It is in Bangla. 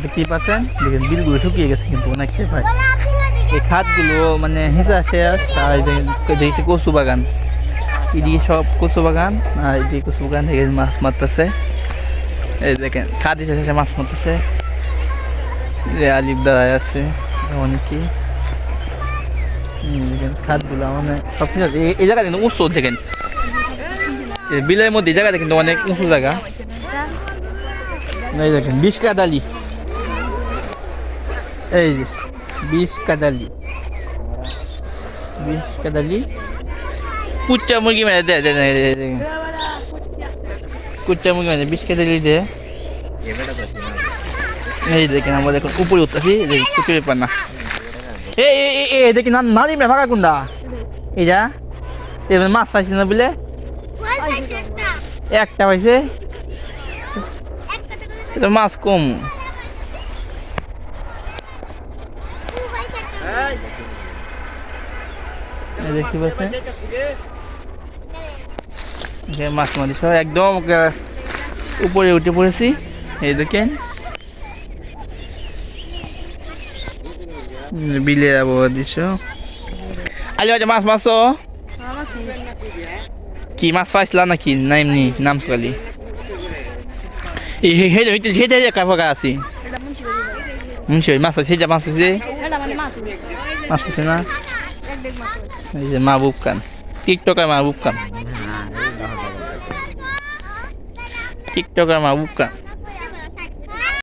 দেখতেই পাচ্ছেন? দেখেন বিলগুলো শুকিয়ে গেছে কিন্তু অনেকটাই ভাই এই খাতগুলো মানে হিসা শেষ আর দেখছি কচু বাগান। এদিকে সব কচু বাগান আর এদিকে কচু বাগান থেকে মাছ মারতেছে। এই দেখেন খাত হিসেবে শেষে মাছ মারতেছে। যে আলিফ দাঁড়ায় আছে অনেকে খাতগুলো মানে সব কিছু এই- জায়গা কিন্তু উঁচু দেখেন। এই বিলের মধ্যে এই জায়গাটা কিন্তু অনেক উঁচু জায়গা। এই দেখেন বিষ কাদালি এই যে বিষ কাদালি। বিষ কাদালি। কুচ্চা মুরগি মানে দে দে কুচ্চা মুরগি মানে বিষ কাদালি দে। এই দেখেন আমরা দেখুন উপরে উঠতেছি এই কুচুরি পান্না। এ এ দেখি না নালি মে ভাগা কুন্ডা। এইটা এবার মাছ পাইছি না বলে? একটা। পাইছে। এটা মাছ কম। দেখতে পাচ্ছেন? যে মাছ মারি সব একদম উপরে উঠে পড়েছি। এই দেখেন। বিলে আবহাওয়া দৃশ্য। আলি বাজে মাছ মাছ কি মাছ পাইছিলা নাকি? না, এমনি নাম সকালি হইতে যেতে কাপড় আছি মাছ আছে মাছ আছে। মাছ আছে না? এই যে মাহবুব খান। টিকটকার মাহবুব খান। টিকটকার মাহবুব খান।